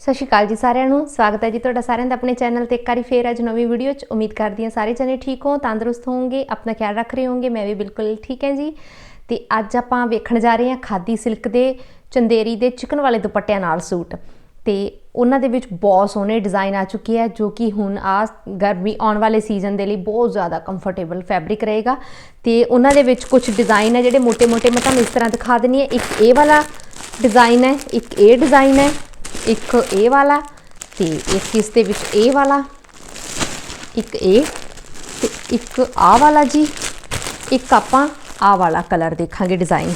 ਸਤਿ ਸ਼੍ਰੀ ਅਕਾਲ ਜੀ ਸਾਰਿਆਂ ਨੂੰ। ਸਵਾਗਤ ਹੈ ਜੀ ਤੁਹਾਡਾ ਸਾਰਿਆਂ ਦਾ ਆਪਣੇ ਚੈਨਲ ਤੇ। ਇੱਕ ਵਾਰੀ ਫੇਰ ਅੱਜ ਨਵੀਂ ਵੀਡੀਓ 'ਚ ਉਮੀਦ ਕਰਦੀ ਹਾਂ ਸਾਰੇ ਜਣੇ ਠੀਕ ਹੋ ਤੰਦਰੁਸਤ ਹੋਵੋਗੇ, ਆਪਣਾ ਖਿਆਲ ਰੱਖ ਰਹੇ ਹੋਵੋਗੇ, ਮੈਂ ਵੀ ਬਿਲਕੁਲ ਠੀਕ ਹਾਂ ਜੀ। ਤੇ ਅੱਜ ਆਪਾਂ ਵੇਖਣ ਜਾ ਰਹੇ ਹਾਂ ਖਾਦੀ ਸਿਲਕ ਦੇ, ਚੰਦੇਰੀ ਦੇ ਚਿਕਨ ਵਾਲੇ ਦੁਪੱਟਿਆਂ ਨਾਲ ਸੂਟ। ਤੇ ਉਹਨਾਂ ਦੇ ਵਿੱਚ ਬਹੁਤ ਸੋਹਣੇ ਡਿਜ਼ਾਈਨ ਆ ਚੁੱਕੇ ਆ, ਜੋ ਕਿ ਹੁਣ ਆ ਗਰਮੀ ਆਉਣ ਵਾਲੇ ਸੀਜ਼ਨ ਦੇ ਲਈ ਬਹੁਤ ਜ਼ਿਆਦਾ ਕੰਫਰਟੇਬਲ ਫੈਬਰਿਕ ਰਹੇਗਾ। ਤੇ ਉਹਨਾਂ ਦੇ ਵਿੱਚ ਕੁਝ ਡਿਜ਼ਾਈਨ ਹੈ ਜਿਹੜੇ ਮੋٹے-ਮੋٹے ਮੈਂ ਤੁਹਾਨੂੰ ਇਸ ਤਰ੍ਹਾਂ ਦਿਖਾ ਦਿੰਨੀ ਹੈ। ਇੱਕ ਇਹ ਵਾਲਾ ਡਿਜ਼ਾਈਨ ਹੈ, ਇੱਕ ਇਹ ਡਿਜ਼ਾਈਨ ਹੈ। ਇੱਕ ਇਹ ਵਾਲਾ ਤੇ ਇੱਕ ਇਸ ਦੇ ਵਿੱਚ ਇਹ ਵਾਲਾ? ਇੱਕ ਇਹ ਤੇ ਇੱਕ ਆ ਵਾਲਾ ਜੀ। ਇੱਕ ਆਪਾਂ ਆ ਵਾਲਾ ਕਲਰ ਦੇਖਾਂਗੇ ਡਿਜ਼ਾਈਨ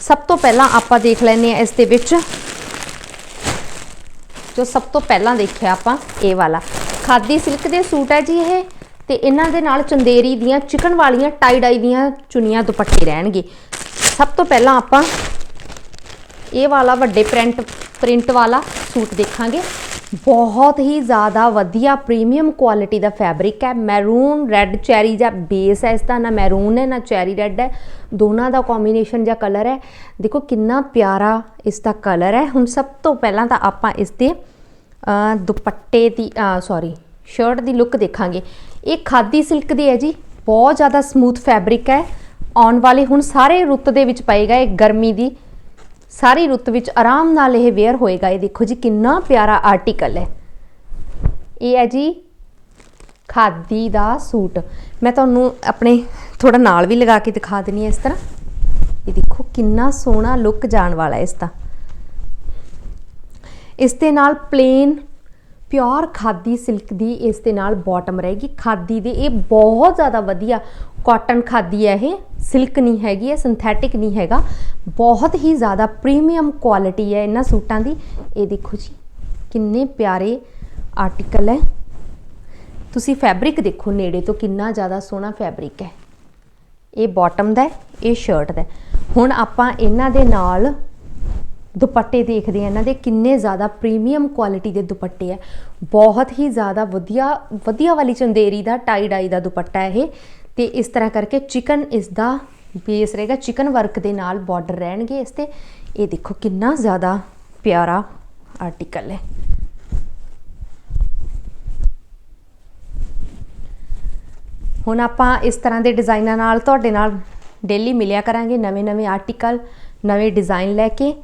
ਸਭ ਤੋਂ ਪਹਿਲਾਂ ਆਪਾਂ ਦੇਖ ਲੈਨੇ ਆ ਇਸ ਦੇ ਵਿੱਚ। ਜੋ ਸਭ ਤੋਂ ਪਹਿਲਾਂ ਦੇਖਿਆ ਆਪਾਂ ਇਹ ਵਾਲਾ। ਖਾਦੀ ਸਿਲਕ ਦੇ ਸੂਟ ਹੈ ਜੀ ਇਹ ਤੇ ਇਹਨਾਂ ਦੇ ਨਾਲ ਚੰਦੇਰੀ ਦੀਆਂ, ਚਿਕਨ ਵਾਲੀਆਂ ਟਾਈ ਡਾਈ ਦੀਆਂ ਚੁੰਨੀਆਂ ਦੁਪੱਟੇ ਰਹਿਣਗੇ। ਸਭ ਤੋਂ ਪਹਿਲਾਂ ਆਪਾਂ ਇਹ ਵਾਲਾ ਵੱਡੇ ਪ੍ਰਿੰਟ ਪ੍ਰਿੰਟ ਵਾਲਾ ਸੂਟ ਦੇਖਾਂਗੇ। ਬਹੁਤ ਹੀ ਜ਼ਿਆਦਾ ਵਧੀਆ ਪ੍ਰੀਮੀਅਮ ਕੁਆਲਿਟੀ ਦਾ ਫੈਬਰਿਕ ਹੈ। ਮੈਰੂਨ ਰੈੱਡ ਚੈਰੀ ਜਾਂ ਬੇਸ ਹੈ, ਇਸ ਦਾ ਨਾ ਮੈਰੂਨ ਹੈ, ਨਾ ਚੈਰੀ ਰੈੱਡ ਹੈ। ਦੋਨਾਂ ਦਾ ਕੰਬੀਨੇਸ਼ਨ ਜਾਂ ਕਲਰ ਹੈ। ਦੇਖੋ ਕਿੰਨਾ ਪਿਆਰਾ ਇਸ ਦਾ ਕਲਰ ਹੈ। ਹੁਣ ਸਭ ਤੋਂ ਪਹਿਲਾਂ ਤਾਂ ਆਪਾਂ ਇਸ ਦੇ ਦੁਪੱਟੇ ਦੀ ਸੌਰੀ ਸ਼ਰਟ ਦੀ ਲੁੱਕ ਦੇਖਾਂਗੇ। ਇਹ ਖਾਦੀ ਸਿਲਕ ਦੀ ਹੈ ਜੀ। ਬਹੁਤ ਜ਼ਿਆਦਾ ਸਮੂਥ ਫੈਬਰਿਕ ਹੈ। ਆਉਣ ਵਾਲੇ ਹੁਣ ਸਾਰੇ ਰੁੱਤ ਦੇ ਵਿੱਚ ਪਏਗਾ ਇਹ ਗਰਮੀ ਦੀ। ਸਾਰੀ ਰੁੱਤ ਵਿੱਚ ਆਰਾਮ ਨਾਲ ਇਹ ਵੇਅਰ ਹੋਏਗਾ। ਇਹ ਦੇਖੋ ਜੀ, ਕਿੰਨਾ ਪਿਆਰਾ ਆਰਟੀਕਲ ਹੈ। ਇਹ ਹੈ ਜੀ ਖਾਦੀ ਦਾ ਸੂਟ। ਮੈਂ ਤੁਹਾਨੂੰ ਆਪਣੇ ਥੋੜਾ ਨਾਲ ਵੀ ਲਗਾ ਕੇ ਦਿਖਾ ਦਿੰਨੀ ਹੈ ਇਸ ਤਰ੍ਹਾਂ। ਇਹ ਦੇਖੋ, ਕਿੰਨਾ ਸੋਹਣਾ ਲੁੱਕ ਜਾਣ ਵਾਲਾ ਇਸ ਦਾ। ਇਸ ਦੇ ਨਾਲ ਪਲੇਨ ਪਿਓਰ ਖਾਦੀ ਸਿਲਕ ਦੀ ਇਸ ਦੇ ਨਾਲ ਬਾਟਮ ਰਹੇਗੀ। ਖਾਦੀ ਦੇ ਇਹ ਬਹੁਤ ਜ਼ਿਆਦਾ ਵਧੀਆ ਕਾਟਨ ਖਾਦੀ ਹੈ ਇਹ, ਸਿਲਕ ਨਹੀਂ ਹੈਗੀ ਇਹ ਸਿੰਥੈਟਿਕ ਨਹੀਂ ਹੈਗਾ। ਬਹੁਤ ਹੀ ਜ਼ਿਆਦਾ ਪ੍ਰੀਮੀਅਮ ਕੁਆਲਿਟੀ ਹੈ ਇਹਨਾਂ ਸੂਟਾਂ ਦੀ। ਇਹ ਦੇਖੋ ਜੀ, ਕਿੰਨੇ ਪਿਆਰੇ ਆਰਟੀਕਲ ਹੈ। ਤੁਸੀਂ ਫੈਬਰਿਕ ਦੇਖੋ, ਨੇੜੇ ਤੋਂ ਕਿੰਨਾ ਜ਼ਿਆਦਾ ਸੋਹਣਾ ਫੈਬਰਿਕ ਹੈ। ਇਹ ਬਾਟਮ ਦਾ ਇਹ ਸ਼ਰਟ ਦਾ ਹੁਣ ਆਪਾਂ ਇਹਨਾਂ ਦੇ ਨਾਲ ਦੁਪੱਟੇ ਦੇਖਦੇ ਆ ਇਹਨਾਂ ਦੇ ਕਿੰਨੇ ਜ਼ਿਆਦਾ ਪ੍ਰੀਮੀਅਮ ਕੁਆਲਿਟੀ ਦੇ ਦੁਪੱਟੇ ਆ ਬਹੁਤ ਹੀ ਜ਼ਿਆਦਾ ਵਧੀਆ ਵਧੀਆ ਵਾਲੀ ਚੰਦੇਰੀ ਦਾ ਟਾਈ ਡਾਈ ਦਾ ਦੁਪੱਟਾ ਇਹ। ਤੇ ਇਸ ਤਰ੍ਹਾਂ ਕਰਕੇ ਚਿਕਨ ਇਸ ਦਾ ਬੇਸ ਰਹੇਗਾ। ਚਿਕਨ ਵਰਕ ਦੇ ਨਾਲ ਬਾਰਡਰ ਰਹਿਣਗੇ ਇਸ ਤੇ। ਇਹ ਦੇਖੋ ਕਿੰਨਾ ਜ਼ਿਆਦਾ ਪਿਆਰਾ ਆਰਟੀਕਲ ਹੈ। ਹੁਣ ਆਪਾਂ ਇਸ ਤਰ੍ਹਾਂ ਦੇ ਡਿਜ਼ਾਈਨਾਂ ਨਾਲ ਤੁਹਾਡੇ ਨਾਲ ਡੇਲੀ ਮਿਲਿਆ ਕਰਾਂਗੇ। ਨਵੇਂ-ਨਵੇਂ ਆਰਟੀਕਲ ਨਵੇਂ ਡਿਜ਼ਾਈਨ ਲੈ ਕੇ।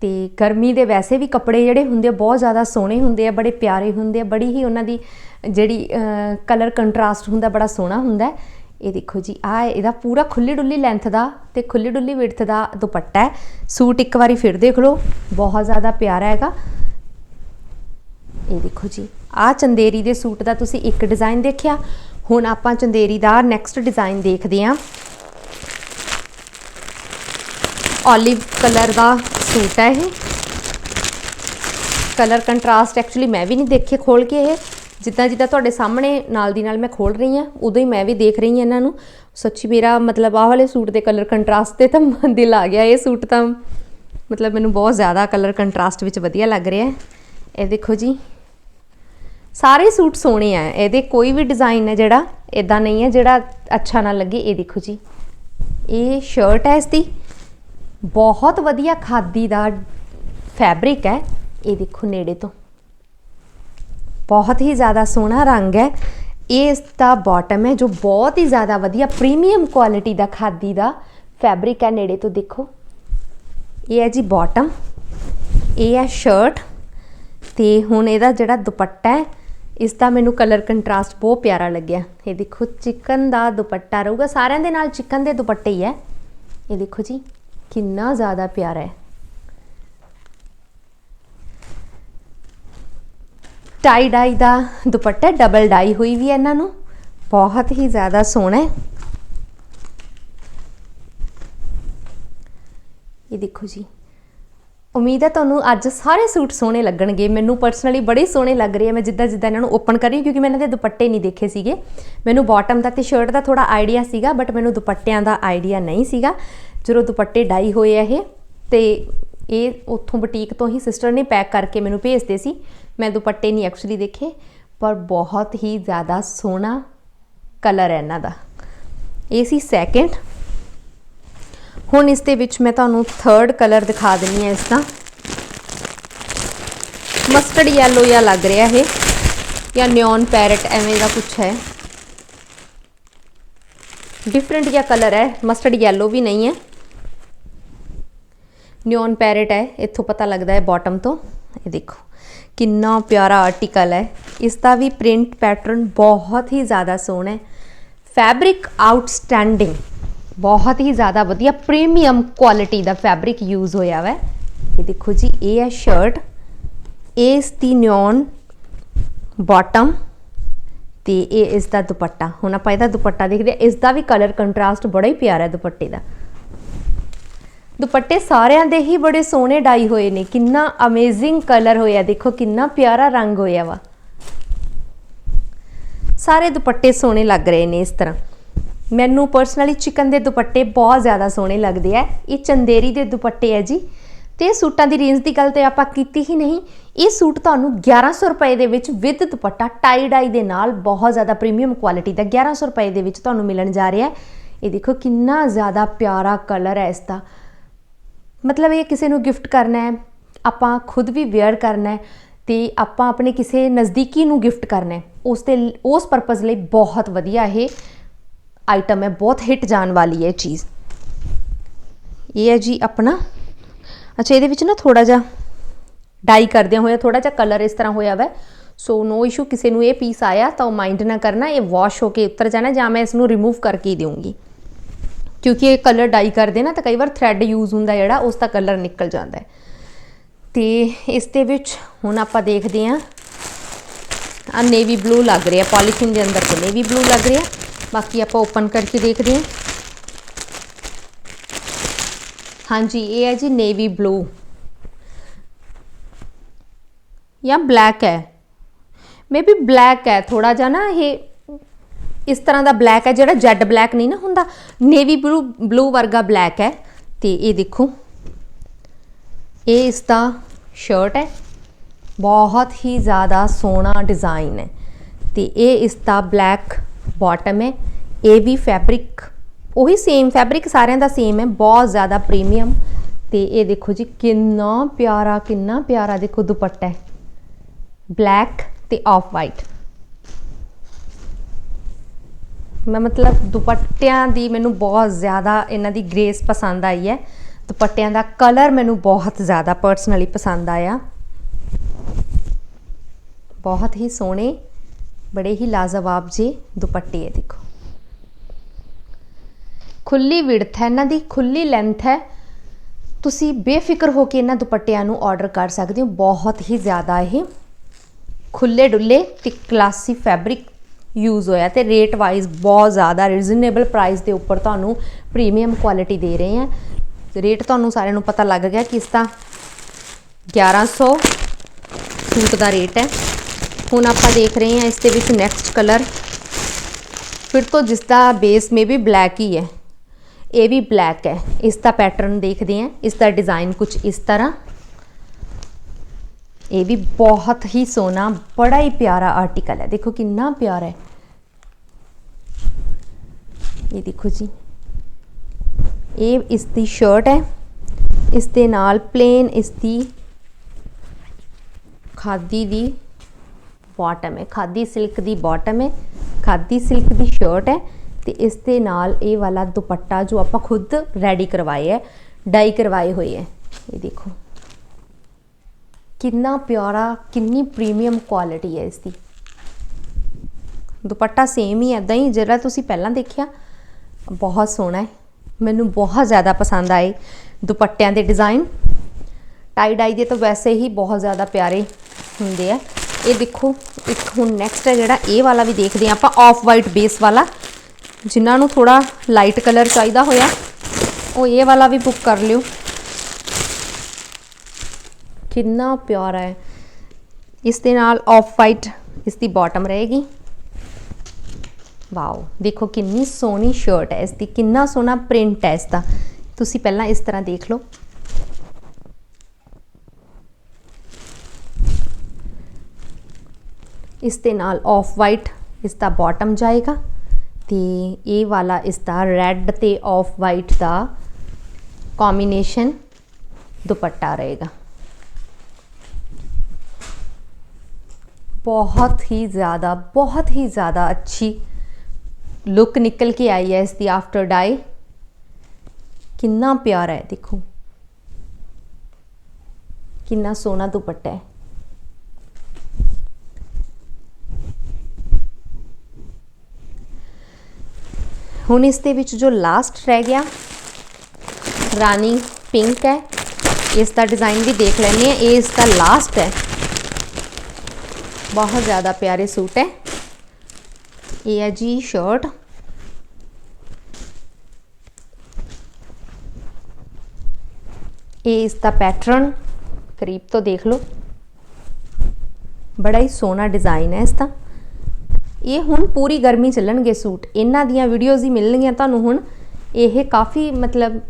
ਤੇ ਗਰਮੀ ਦੇ ਵੈਸੇ ਵੀ ਕੱਪੜੇ ਜਿਹੜੇ ਹੁੰਦੇ ਆ, ਬਹੁਤ ਜ਼ਿਆਦਾ ਸੋਹਣੇ ਹੁੰਦੇ ਆ, ਬੜੇ ਪਿਆਰੇ ਹੁੰਦੇ ਆ, ਬੜੀ ਹੀ ਉਹਨਾਂ ਦੀ ਜਿਹੜੀ ਕਲਰ ਕੰਟਰਾਸਟ ਹੁੰਦਾ, ਬੜਾ ਸੋਹਣਾ ਹੁੰਦਾ ਇਹ ਦੇਖੋ ਜੀ ਆ ਇਹਦਾ ਪੂਰਾ ਖੁੱਲੀ ਡੁੱਲੀ ਲੈਂਥ ਦਾ ਤੇ ਖੁੱਲੀ ਡੁੱਲੀ ਵਿਡਥ ਦਾ ਦੁਪੱਟਾ ਹੈ। ਸੂਟ ਇੱਕ ਵਾਰੀ ਫਿਰ ਦੇਖ ਲਓ, ਬਹੁਤ ਜ਼ਿਆਦਾ ਪਿਆਰਾ ਹੈਗਾ। ਇਹ ਦੇਖੋ ਜੀ ਆ ਚੰਦੇਰੀ ਦੇ ਸੂਟ ਦਾ ਤੁਸੀਂ ਇੱਕ ਡਿਜ਼ਾਈਨ ਦੇਖਿਆ। ਹੁਣ ਆਪਾਂ ਚੰਦੇਰੀ ਦਾ ਨੈਕਸਟ ਡਿਜ਼ਾਈਨ ਦੇਖਦੇ ਹਾਂ। 올ਿਵ ਕਲਰ ਦਾ ਸੂਟ ਹੈ ਇਹ। ਕਲਰ ਕੰਟਰਾਸਟ ਐਕਚੁਅਲੀ ਮੈਂ ਵੀ ਨਹੀਂ ਦੇਖੇ ਖੋਲ ਕੇ ਇਹ। ਜਿੱਦਾਂ ਜਿੱਦਾਂ ਤੁਹਾਡੇ ਸਾਹਮਣੇ ਨਾਲ ਦੀ ਨਾਲ ਮੈਂ ਖੋਲ ਰਹੀ ਹਾਂ, ਉਦੋਂ ਹੀ ਮੈਂ ਵੀ ਦੇਖ ਰਹੀ ਹਾਂ ਇਹਨਾਂ ਨੂੰ। ਸੱਚੀ ਮੇਰਾ ਮਤਲਬ ਆਹ ਵਾਲੇ ਸੂਟ ਦੇ ਕਲਰ ਕੰਟਰਾਸਟ ਤੇ ਤਾਂ ਦਿਲ ਆ ਗਿਆ, ਇਹ ਸੂਟ ਤਾਂ ਮਤਲਬ ਮੈਨੂੰ ਬਹੁਤ ਜ਼ਿਆਦਾ ਕਲਰ ਕੰਟਰਾਸਟ ਵਿੱਚ ਵਧੀਆ ਲੱਗ ਰਿਹਾ ਹੈ। ਇਹ ਦੇਖੋ ਜੀ। ਸਾਰੇ ਸੂਟ ਸੋਹਣੇ ਆ, ਇਹਦੇ ਕੋਈ ਵੀ ਡਿਜ਼ਾਈਨ ਹੈ ਜਿਹੜਾ ਇਦਾਂ ਨਹੀਂ ਹੈ ਜਿਹੜਾ ਅੱਛਾ ਨਾ ਲੱਗੇ, ਇਹ ਦੇਖੋ ਜੀ। ਇਹ ਸ਼ਰਟ ਹੈ ਇਸ ਦੀ। ਬਹੁਤ ਵਧੀਆ ਖਾਦੀ ਦਾ ਫੈਬਰਿਕ ਹੈ। ਇਹ ਦੇਖੋ ਨੇੜੇ ਤੋਂ। ਬਹੁਤ ਹੀ ਜ਼ਿਆਦਾ ਸੋਹਣਾ ਰੰਗ ਹੈ। ਇਹ ਇਸ ਦਾ ਬਾਟਮ ਹੈ, ਜੋ ਬਹੁਤ ਹੀ ਜ਼ਿਆਦਾ ਵਧੀਆ ਪ੍ਰੀਮੀਅਮ ਕੁਆਲਿਟੀ ਦਾ ਖਾਦੀ ਦਾ ਫੈਬਰਿਕ ਹੈ। ਨੇੜੇ ਤੋਂ ਦੇਖੋ। ਇਹ ਹੈ ਜੀ ਬਾਟਮ ਇਹ ਹੈ ਸ਼ਰਟ ਤੇ ਹੁਣ ਇਹਦਾ ਜਿਹੜਾ ਦੁਪੱਟਾ ਹੈ, ਇਸ ਦਾ ਮੈਨੂੰ ਕਲਰ ਕੰਟਰਾਸਟ ਬਹੁਤ ਪਿਆਰਾ ਲੱਗਿਆ। ਇਹ ਦੇਖੋ, ਚਿਕਨ ਦਾ ਦੁਪੱਟਾ ਰਹੂਗਾ। ਸਾਰਿਆਂ ਦੇ ਨਾਲ ਚਿਕਨ ਦੇ ਦੁਪੱਟੇ ਹੀ ਹੈ। ਇਹ ਦੇਖੋ ਜੀ। ਕਿੰਨਾ ਜ਼ਿਆਦਾ ਪਿਆਰਾ ਹੈ। ਟਾਈ ਡਾਈ ਦਾ ਦੁਪੱਟਾ ਡਬਲ ਡਾਈ ਹੋਈ ਵੀ ਹੈ ਇਹਨਾਂ ਨੂੰ। ਬਹੁਤ ਹੀ ਜ਼ਿਆਦਾ ਸੋਹਣਾ ਹੈ। ਇਹ ਦੇਖੋ ਜੀ। ਉਮੀਦ ਹੈ ਤੁਹਾਨੂੰ ਅੱਜ ਸਾਰੇ ਸੂਟ ਸੋਹਣੇ ਲੱਗਣਗੇ। ਮੈਨੂੰ ਪਰਸਨਲੀ ਬੜੇ ਸੋਹਣੇ ਲੱਗ ਰਹੇ ਆ। ਮੈਂ ਜਿੱਦਾਂ ਜਿੱਦਾਂ ਇਹਨਾਂ ਨੂੰ ਓਪਨ ਕਰ ਰਹੀ ਹਾਂ, ਕਿਉਂਕਿ ਮੈਂ ਇਹਨਾਂ ਦੇ ਦੁਪੱਟੇ ਨਹੀਂ ਦੇਖੇ ਸੀਗੇ। ਮੈਨੂੰ ਬਾਟਮ ਦਾ ਤੇ ਸ਼ਰਟ ਦਾ ਥੋੜਾ ਆਈਡੀਆ ਸੀਗਾ ਬਟ ਮੈਨੂੰ ਦੁਪੱਟਿਆਂ ਦਾ ਆਈਡੀਆ ਨਹੀਂ ਸੀਗਾ। ਜਦੋਂ ਦੁਪੱਟੇ ਡਾਈ ਹੋਏ ਆ ਇਹ, ਤੇ ਇਹ ਉੱਥੋਂ ਬੁਟੀਕ ਤੋਂ ਹੀ ਸਿਸਟਰ ਨੇ ਪੈਕ ਕਰਕੇ ਮੈਨੂੰ ਭੇਜਦੇ ਸੀ। ਮੈਂ ਦੁਪੱਟੇ ਨਹੀਂ ਐਕਚੁਅਲੀ ਦੇਖੇ, ਪਰ ਬਹੁਤ ਹੀ ਜ਼ਿਆਦਾ ਸੋਹਣਾ ਕਲਰ ਹੈ ਇਹਨਾਂ ਦਾ। ਇਹ ਸੀ ਸੈਕਿੰਡ ਹੁਣ ਇਸ ਦੇ ਵਿੱਚ ਮੈਂ ਤੁਹਾਨੂੰ ਥਰਡ ਕਲਰ ਦਿਖਾ ਦਿੰਨੀ ਆ ਇਸ ਦਾ। ਮਸਟਰਡ ਯੈਲੋ ਜਾਂ ਲੱਗ ਰਿਹਾ ਇਹ, ਜਾਂ ਨਿਓਨ ਪੈਰਟ ਐਵੇਂ ਦਾ ਕੁਝ ਹੈ। ਡਿਫਰੈਂਟ ਜਿਹਾ ਕਲਰ ਹੈ ਮਸਟਰਡ ਯੈਲੋ ਵੀ ਨਹੀਂ ਹੈ। ਨਿਓਨ ਪੈਰਟ ਹੈ, ਇੱਥੋਂ ਪਤਾ ਲੱਗਦਾ ਹੈ ਬਾਟਮ ਤੋਂ। ਇਹ ਦੇਖੋ, ਕਿੰਨਾ ਪਿਆਰਾ ਆਰਟੀਕਲ ਹੈ। ਇਸ ਦਾ ਵੀ ਪ੍ਰਿੰਟ ਪੈਟਰਨ ਬਹੁਤ ਹੀ ਜ਼ਿਆਦਾ ਸੋਹਣਾ ਹੈ। ਫੈਬਰਿਕ ਆਊਟਸਟੈਂਡਿੰਗ ਬਹੁਤ ਹੀ ਜ਼ਿਆਦਾ ਵਧੀਆ ਪ੍ਰੀਮੀਅਮ ਕੁਆਲਿਟੀ ਦਾ ਫੈਬਰਿਕ ਯੂਜ਼ ਹੋਇਆ ਹੈ ਇਹ ਦੇਖੋ ਜੀ, ਇਹ ਹੈ ਸ਼ਰਟ ਇਸ ਦੀ ਨਿਓਨ ਬਾਟਮ ਤੇ ਇਹ ਇਸ ਦਾ ਦੁਪੱਟਾ। ਹੁਣ ਆਪਾਂ ਇਹਦਾ ਦੁਪੱਟਾ ਦੇਖਦੇ ਹਾਂ। ਇਸ ਦਾ ਵੀ ਕਲਰ ਕੰਟਰਾਸਟ ਬੜਾ ਹੀ ਪਿਆਰਾ ਹੈ ਦੁਪੱਟੇ ਦਾ। ਦੁਪੱਟੇ ਸਾਰਿਆਂ ਦੇ ਹੀ ਬੜੇ ਸੋਹਣੇ ਡਾਈ ਹੋਏ ਨੇ। ਕਿੰਨਾ ਅਮੇਜ਼ਿੰਗ ਕਲਰ ਹੋਇਆ। ਦੇਖੋ ਕਿੰਨਾ ਪਿਆਰਾ ਰੰਗ ਹੋਇਆ ਵਾ। ਸਾਰੇ ਦੁਪੱਟੇ ਸੋਹਣੇ ਲੱਗ ਰਹੇ ਨੇ ਇਸ ਤਰ੍ਹਾਂ। ਮੈਨੂੰ ਪਰਸਨਲੀ ਚਿਕਨ ਦੇ ਦੁਪੱਟੇ ਬਹੁਤ ਜ਼ਿਆਦਾ ਸੋਹਣੇ ਲੱਗਦੇ ਆ। ਇਹ ਚੰਦੇਰੀ ਦੇ ਦੁਪੱਟੇ ਹੈ ਜੀ। ਤੇ ਸੂਟਾਂ ਦੀ ਰੇਂਜ ਦੀ ਗੱਲ ਤੇ ਆਪਾਂ ਕੀਤੀ ਹੀ ਨਹੀਂ। ਇਹ ਸੂਟ ਤੁਹਾਨੂੰ 1100 ਰੁਪਏ ਦੇ ਵਿੱਚ ਵਿਦ ਦੁਪੱਟਾ ਟਾਈ ਡਾਈ ਦੇ ਨਾਲ ਬਹੁਤ ਜ਼ਿਆਦਾ ਪ੍ਰੀਮੀਅਮ ਕੁਆਲਿਟੀ ਦਾ 1100 ਰੁਪਏ ਦੇ ਵਿੱਚ ਤੁਹਾਨੂੰ ਮਿਲਣ ਜਾ ਰਿਹਾ ਹੈ। ਇਹ ਦੇਖੋ ਕਿੰਨਾ ਜ਼ਿਆਦਾ ਪਿਆਰਾ ਕਲਰ ਹੈ ਇਸ ਦਾ। ਮਤਲਬ ਇਹ ਕਿਸੇ ਨੂੰ ਗਿਫਟ ਕਰਨਾ ਹੈ, ਆਪਾਂ ਖੁਦ ਵੀ ਵੇਅਰ ਕਰਨਾ ਹੈ ਤੇ ਆਪਾਂ ਆਪਣੇ ਕਿਸੇ ਨਜ਼ਦੀਕੀ ਨੂੰ ਗਿਫਟ ਕਰਨਾ ਹੈ। ਉਸ ਤੇ ਉਸ ਪਰਪਸ ਲਈ ਬਹੁਤ ਵਧੀਆ ਇਹ ਆਈਟਮ ਹੈ, ਬਹੁਤ ਹਿੱਟ ਜਾਣ ਵਾਲੀ ਹੈ ਇਹ ਚੀਜ਼। ਇਹ ਹੈ ਜੀ ਆਪਣਾ ਅੱਛਾ, ਇਹਦੇ ਵਿੱਚ ਨਾ ਥੋੜਾ ਜਿਹਾ ਡਾਈ ਕਰਦਿਆਂ ਹੋਇਆ ਥੋੜਾ ਜਿਹਾ ਕਲਰ ਇਸ ਤਰ੍ਹਾਂ ਹੋਇਆ ਵਾ। ਸੋ ਨੋ ਇਸ਼ੂ ਕਿਸੇ ਨੂੰ ਇਹ ਪੀਸ ਆਇਆ ਤਾਂ ਉਹ ਮਾਈਂਡ ਨਾ ਕਰਨਾ, ਇਹ ਵਾਸ਼ ਹੋ ਕੇ ਉਤਰ ਜਾਣਾ ਜਾਂ ਮੈਂ ਇਸ ਨੂੰ ਰਿਮੂਵ ਕਰਕੇ ਹੀ ਦੇਵਾਂਗੀ ਕਿਉਂਕਿ ਇਹ ਕਲਰ ਡਾਈ ਕਰਦੇ ਨਾ ਤਾਂ ਕਈ ਵਾਰ ਥ੍ਰੈਡ ਯੂਜ਼ ਹੁੰਦਾ ਜਿਹੜਾ, ਉਸ ਦਾ ਕਲਰ ਨਿਕਲ ਜਾਂਦਾ ਹੈ। ਤੇ ਇਸ ਦੇ ਵਿੱਚ ਹੁਣ ਆਪਾਂ ਦੇਖਦੇ ਹਾਂ ਆ ਨੇਵੀ ਬਲੂ ਲੱਗ ਰਿਹਾ ਪੋਲੀਥਿਨ ਦੇ ਅੰਦਰ ਤੇ ਨੇਵੀ ਬਲੂ ਲੱਗ ਰਿਹਾ। ਬਾਕੀ ਆਪਾਂ ਓਪਨ ਕਰਕੇ ਦੇਖਦੇ ਹਾਂ। ਹਾਂਜੀ, ਇਹ ਹੈ ਜੀ ਨੇਵੀ ਬਲੂ। ਜਾਂ ਬਲੈਕ ਹੈ। ਮੇਬੀ ਬਲੈਕ ਹੈ ਥੋੜਾ ਜਿਹਾ ਨਾ ਇਹ ਇਸ ਤਰ੍ਹਾਂ ਦਾ ਬਲੈਕ ਹੈ, ਜਿਹੜਾ ਜੈਡ ਬਲੈਕ ਨਹੀਂ ਨਾ ਹੁੰਦਾ। ਨੇਵੀ ਬਲੂ ਬਲੂ ਵਰਗਾ ਬਲੈਕ ਹੈ। ਤੇ ਇਹ ਦੇਖੋ, ਇਹ ਇਸ ਦਾ ਸ਼ਰਟ ਹੈ। ਬਹੁਤ ਹੀ ਜ਼ਿਆਦਾ ਸੋਹਣਾ ਡਿਜ਼ਾਈਨ ਹੈ। ਤੇ ਇਹ ਇਸ ਦਾ ਬਲੈਕ ਬਾਟਮ ਹੈ। ਇਹ ਵੀ ਫੈਬਰਿਕ ਉਹੀ ਸੇਮ ਫੈਬਰਿਕ ਸਾਰਿਆਂ ਦਾ ਸੇਮ ਹੈ, ਬਹੁਤ ਜ਼ਿਆਦਾ ਪ੍ਰੀਮੀਅਮ ਤੇ ਇਹ ਦੇਖੋ ਜੀ, ਕਿੰਨਾ ਪਿਆਰਾ ਕਿੰਨਾ ਪਿਆਰਾ ਦੇਖੋ ਦੁਪੱਟਾ ਹੈ। ਬਲੈਕ ਤੇ ਆਫ ਵਾਈਟ ਮੈਂ ਮਤਲਬ ਦੁਪੱਟਿਆਂ ਦੀ ਮੈਨੂੰ ਬਹੁਤ ਜ਼ਿਆਦਾ ਇਹਨਾਂ ਦੀ ਗ੍ਰੇਸ ਪਸੰਦ ਆਈ ਹੈ। ਦੁਪੱਟਿਆਂ ਦਾ ਕਲਰ ਮੈਨੂੰ ਬਹੁਤ ਜ਼ਿਆਦਾ ਪਰਸਨਲੀ ਪਸੰਦ ਆਇਆ। ਬਹੁਤ ਹੀ ਸੋਹਣੇ, ਬੜੇ ਹੀ ਲਾਜਵਾਬ ਜੀ ਦੁਪੱਟੇ ਹੈ ਦੇਖੋ। ਖੁੱਲੀ ਵਿੜਥ ਹੈ, ਇਹਨਾਂ ਦੀ ਖੁੱਲੀ ਲੈਂਥ ਹੈ। ਤੁਸੀਂ ਬੇਫਿਕਰ ਹੋ ਕੇ ਇਹਨਾਂ ਦੁਪੱਟਿਆਂ ਨੂੰ ਆਰਡਰ ਕਰ ਸਕਦੇ ਹੋ। ਬਹੁਤ ਹੀ ਜ਼ਿਆਦਾ ਇਹ ਖੁੱਲੇ ਡੁੱਲੇ ਤੇ ਕਲਾਸੀ ਫੈਬਰਿਕ ਯੂਜ਼ ਹੋਇਆ ਤੇ ਰੇਟ ਵਾਈਜ਼ ਬਹੁਤ ਜ਼ਿਆਦਾ ਰੀਜ਼ਨੇਬਲ ਪ੍ਰਾਈਸ ਦੇ ਉੱਪਰ ਤੁਹਾਨੂੰ ਪ੍ਰੀਮੀਅਮ ਕੁਆਲਿਟੀ ਦੇ ਰਹੇ ਹਾਂ ਰੇਟ ਤੁਹਾਨੂੰ ਸਾਰਿਆਂ ਨੂੰ ਪਤਾ ਲੱਗ ਗਿਆ ਕਿ ਇਸ ਦਾ 1100 ਸੂਟ ਦਾ ਰੇਟ ਹੈ। ਹੁਣ ਆਪਾਂ ਦੇਖ ਰਹੇ ਹਾਂ ਇਸ ਦੇ ਵਿੱਚ ਨੈਕਸਟ ਕਲਰ ਫਿਰ ਤੋਂ ਜਿਸ ਦਾ ਬੇਸ ਮੇ ਵੀ ਬਲੈਕ ਹੀ ਹੈ। ਇਹ ਵੀ ਬਲੈਕ ਹੈ। ਇਸ ਦਾ ਪੈਟਰਨ ਦੇਖਦੇ ਹਾਂ। ਇਸ ਦਾ ਡਿਜ਼ਾਈਨ ਕੁਝ ਇਸ ਤਰ੍ਹਾਂ। ਇਹ ਵੀ ਬਹੁਤ ਹੀ ਸੋਹਣਾ, ਬੜਾ ਹੀ ਪਿਆਰਾ ਆਰਟੀਕਲ ਹੈ। ਦੇਖੋ ਕਿੰਨਾ ਪਿਆਰਾ ਹੈ। ਇਹ ਦੇਖੋ ਜੀ। ਇਹ ਇਸ ਦੀ ਸ਼ਰਟ ਹੈ। ਇਸ ਦੇ ਨਾਲ ਪਲੇਨ ਇਸ ਦੀ ਖਾਦੀ ਦੀ ਬਾਟਮ ਹੈ। ਖਾਦੀ ਸਿਲਕ ਦੀ ਬਾਟਮ ਹੈ। ਖਾਦੀ ਸਿਲਕ ਦੀ ਸ਼ਰਟ ਹੈ। ਤੇ ਇਸ ਦੇ ਨਾਲ ਇਹ ਵਾਲਾ ਦੁਪੱਟਾ ਜੋ ਆਪਾਂ ਖੁਦ ਰੈਡੀ ਕਰਵਾਏ ਹੈ ਡਾਈ ਕਰਵਾਏ ਹੋਏ ਹੈ। ਇਹ ਦੇਖੋ। ਕਿੰਨਾ ਪਿਆਰਾ, ਕਿੰਨੀ ਪ੍ਰੀਮੀਅਮ ਕੁਆਲਿਟੀ ਹੈ ਇਸ ਦੀ ਦੁਪੱਟਾ ਸੇਮ ਹੀ ਐਦਾਂ ਹੀ ਜਿਹੜਾ ਤੁਸੀਂ ਪਹਿਲਾਂ ਦੇਖਿਆ, ਬਹੁਤ ਸੋਹਣਾ ਹੈ। ਮੈਨੂੰ ਬਹੁਤ ਜ਼ਿਆਦਾ ਪਸੰਦ ਆਏ ਦੁਪੱਟਿਆਂ ਦੇ ਡਿਜ਼ਾਈਨ ਟਾਈ ਡਾਈ ਦੇ ਤਾਂ ਵੈਸੇ ਹੀ ਬਹੁਤ ਜ਼ਿਆਦਾ ਪਿਆਰੇ ਹੁੰਦੇ ਆ। ਇਹ ਦੇਖੋ, ਇੱਕ ਹੁਣ ਨੈਕਸਟ ਹੈ ਜਿਹੜਾ, ਇਹ ਵਾਲਾ ਵੀ ਦੇਖਦੇ ਆ ਆਪਾਂ ਆਫ ਵਾਈਟ ਬੇਸ ਵਾਲਾ। ਜਿਨ੍ਹਾਂ ਨੂੰ ਥੋੜਾ ਲਾਈਟ ਕਲਰ ਚਾਹੀਦਾ ਹੋਇਆ, ਉਹ ਇਹ ਵਾਲਾ ਵੀ ਬੁੱਕ ਕਰ ਲਿਓ। ਕਿੰਨਾ ਪਿਆਰਾ ਹੈ। ਇਸ ਦੇ ਨਾਲ ਆਫ ਵਾਈਟ ਇਸ ਦੀ ਬਾਟਮ ਰਹੇਗੀ। ਵਾਓ, ਦੇਖੋ ਕਿੰਨੀ ਸੋਹਣੀ ਸ਼ਰਟ ਹੈ ਇਸ ਦੀ, ਕਿੰਨਾ ਸੋਹਣਾ ਪ੍ਰਿੰਟ ਹੈ ਇਸ ਦਾ। ਤੁਸੀਂ ਪਹਿਲਾਂ ਇਸ ਤਰ੍ਹਾਂ ਦੇਖ ਲਓ। ਇਸ ਦੇ ਨਾਲ ਆਫ ਵਾਈਟ ਇਸ ਦਾ ਬਾਟਮ ਜਾਏਗਾ। ਤੇ ਇਹ ਵਾਲਾ ਇਸ ਦਾ ਰੈੱਡ ਤੇ ਆਫ ਵਾਈਟ ਦਾ ਕੰਬੀਨੇਸ਼ਨ ਦੁਪੱਟਾ ਰਹੇਗਾ। ਬਹੁਤ ਹੀ ਜ਼ਿਆਦਾ, ਬਹੁਤ ਹੀ ਜ਼ਿਆਦਾ ਅੱਛੀ ਲੁੱਕ ਨਿਕਲ ਕੇ ਆਈ ਹੈ ਇਸ ਦੀ ਆਫਟਰ ਡਾਈ ਕਿੰਨਾ ਪਿਆਰਾ ਹੈ, ਦੇਖੋ। ਕਿੰਨਾ ਸੋਹਣਾ ਦੁਪੱਟਾ ਹੈ। ਹੁਣ ਇਸ ਦੇ ਵਿੱਚ ਜੋ ਲਾਸਟ ਰਹਿ ਗਿਆ, ਰਾਣੀ ਪਿੰਕ ਹੈ, ਇਸ ਦਾ ਡਿਜ਼ਾਈਨ ਵੀ ਦੇਖ ਲੈਂਦੇ ਆ ਇਹ ਇਸ ਦਾ ਲਾਸਟ ਹੈ। ਬਹੁਤ ਜ਼ਿਆਦਾ ਪਿਆਰੇ ਸੂਟ ਹੈ। ਇਹ ਹੈ ਜੀ ਸ਼ਰਟ ਇਹ ਇਸ ਦਾ ਪੈਟਰਨ ਕਰੀਬ ਤੋਂ ਦੇਖ ਲਓ। ਬੜਾ ਹੀ ਸੋਹਣਾ ਡਿਜ਼ਾਈਨ ਹੈ ਇਸ ਦਾ। ਇਹ ਹੁਣ ਪੂਰੀ ਗਰਮੀ ਚੱਲਣਗੇ ਸੂਟ। ਇਹਨਾਂ ਦੀਆਂ ਵੀਡੀਓਜ਼ ਹੀ ਮਿਲਣਗੀਆਂ ਤੁਹਾਨੂੰ ਹੁਣ। ਇਹ ਕਾਫੀ ਮਤਲਬ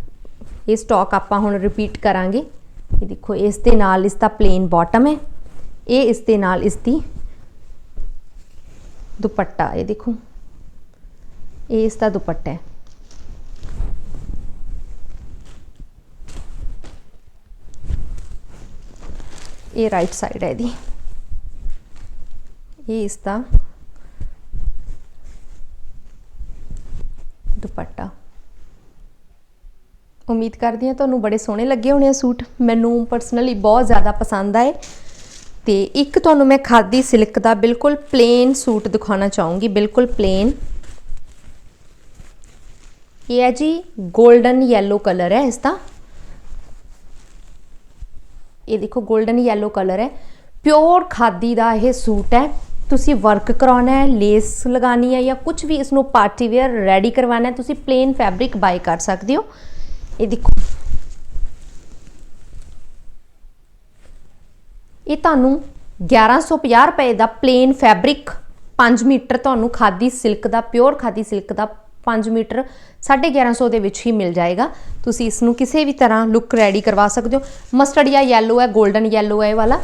ਇਹ ਸਟਾਕ ਆਪਾਂ ਹੁਣ ਰਿਪੀਟ ਕਰਾਂਗੇ। ਇਹ ਦੇਖੋ, ਇਸ ਦੇ ਨਾਲ ਇਸ ਦਾ ਪਲੇਨ ਬਾਟਮ ਹੈ। ਇਹ ਇਸ ਦੇ ਨਾਲ ਇਸ ਦੀ ਦੁਪੱਟਾ, ਇਹ ਦੇਖੋ। ਇਹ ਇਸ ਦਾ ਦੁਪੱਟਾ ਹੈ। ਇਹ ਰਾਈਟ ਸਾਈਡ ਹੈ ਇਹਦੀ। ਇਹ ਇਸ ਦਾ ਦੁਪੱਟਾ ਉਮੀਦ ਕਰਦੀ ਹਾਂ ਤੁਹਾਨੂੰ ਬੜੇ ਸੋਹਣੇ ਲੱਗੇ ਹੋਣੇ ਆ ਸੂਟ। ਮੈਨੂੰ ਪਰਸਨਲੀ ਬਹੁਤ ਜ਼ਿਆਦਾ ਪਸੰਦ ਆਏ ਤੇ ਇੱਕ ਤੁਹਾਨੂੰ ਮੈਂ ਖਾਦੀ ਸਿਲਕ ਦਾ ਬਿਲਕੁਲ ਪਲੇਨ ਸੂਟ ਦਿਖਾਉਣਾ ਚਾਹੂੰਗੀ, ਬਿਲਕੁਲ ਪਲੇਨ ਇਹ ਹੈ ਜੀ 골ਡਨ ਯੈਲੋ ਕਲਰ ਹੈ ਇਸ ਦਾ ਇਹ ਦੇਖੋ 골ਡਨ ਯੈਲੋ ਕਲਰ ਹੈ। ਪਿਓਰ ਖਾਦੀ ਦਾ ਇਹ ਸੂਟ ਹੈ। ਤੁਸੀਂ ਵਰਕ ਕਰਾਉਣਾ ਹੈ ਲੇਸ ਲਗਾਣੀ ਹੈ ਜਾਂ ਕੁਝ ਵੀ ਇਸ ਨੂੰ ਪਾਰਟੀ ਵੇਅਰ ਰੈਡੀ ਕਰਵਾਉਣਾ ਹੈ, ਤੁਸੀਂ ਪਲੇਨ ਫੈਬਰਿਕ ਬਾਈ ਕਰ ਸਕਦੇ ਹੋ। ਇਹ ਦੇਖੋ ਇਹ ਤੁਹਾਨੂੰ 1150 ਰੁਪਏ ਦਾ ਪਲੇਨ ਫੈਬਰਿਕ 5 ਮੀਟਰ ਤੁਹਾਨੂੰ ਖਾਦੀ ਸਿਲਕ ਦਾ ਪਿਓਰ ਖਾਦੀ ਸਿਲਕ ਦਾ 5 ਮੀਟਰ 1150 ਦੇ ਵਿੱਚ ਹੀ ਮਿਲ ਜਾਏਗਾ ਤੁਸੀਂ ਇਸ ਨੂੰ ਕਿਸੇ ਵੀ ਤਰ੍ਹਾਂ ਲੁੱਕ ਰੈਡੀ ਕਰਵਾ ਸਕਦੇ ਹੋ ਮਸਟਰਡ ਜਾਂ ਯੈਲੋ ਹੈ 골ਡਨ ਯੈਲੋ ਹੈ ਇਹ ਵਾਲਾ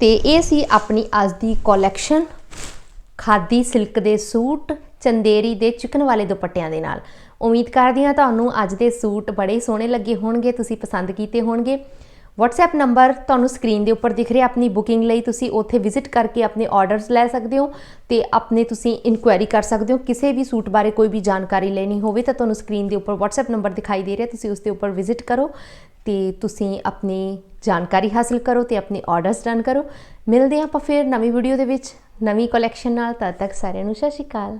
ਤੇ ਇਹ ਸੀ ਆਪਣੀ ਅੱਜ ਦੀ ਕਲੈਕਸ਼ਨ ਖਾਦੀ ਸਿਲਕ ਦੇ ਸੂਟ ਚੰਦੇਰੀ ਦੇ ਚਿਕਨ ਵਾਲੇ ਦੁਪੱਟਿਆਂ ਦੇ ਨਾਲ ਉਮੀਦ ਕਰਦੀ ਹਾਂ ਤੁਹਾਨੂੰ ਅੱਜ ਦੇ ਸੂਟ ਬੜੇ ਸੋਹਣੇ ਲੱਗੇ ਹੋਣਗੇ, ਤੁਸੀਂ ਪਸੰਦ ਕੀਤੇ ਹੋਣਗੇ। WhatsApp ਨੰਬਰ ਤੁਹਾਨੂੰ ਸਕਰੀਨ ਦੇ ਉੱਪਰ ਦਿਖ ਰਿਹਾ, ਆਪਣੀ ਬੁਕਿੰਗ ਲਈ ਤੁਸੀਂ ਉੱਥੇ ਵਿਜ਼ਿਟ ਕਰਕੇ ਆਪਣੇ ਆਰਡਰਸ ਲੈ ਸਕਦੇ ਹੋ ਤੇ ਆਪਣੇ ਤੁਸੀਂ ਇਨਕੁਆਇਰੀ ਕਰ ਸਕਦੇ ਹੋ। ਕਿਸੇ ਵੀ ਸੂਟ ਬਾਰੇ ਕੋਈ ਵੀ ਜਾਣਕਾਰੀ ਲੈਣੀ ਹੋਵੇ ਤਾਂ ਤੁਹਾਨੂੰ ਸਕਰੀਨ ਦੇ ਉੱਪਰ WhatsApp ਨੰਬਰ ਦਿਖਾਈ ਦੇ ਰਿਹਾ, ਤੁਸੀਂ ਉਸ ਦੇ ਉੱਪਰ ਵਿਜ਼ਿਟ ਕਰੋ ਤੇ ਤੁਸੀਂ ਆਪਣੀ ਜਾਣਕਾਰੀ ਹਾਸਲ ਕਰੋ ਤੇ ਆਪਣੇ ਆਰਡਰਸ ਡਨ ਕਰੋ। ਮਿਲਦੇ ਹਾਂ ਆਪਾਂ ਫਿਰ ਨਵੀਂ ਵੀਡੀਓ ਦੇ ਵਿੱਚ, ਨਵੀਂ ਕਲੈਕਸ਼ਨ ਨਾਲ, ਤਦ ਤੱਕ ਸਾਰਿਆਂ ਨੂੰ ਸਤਿ ਸ਼੍ਰੀ ਅਕਾਲ।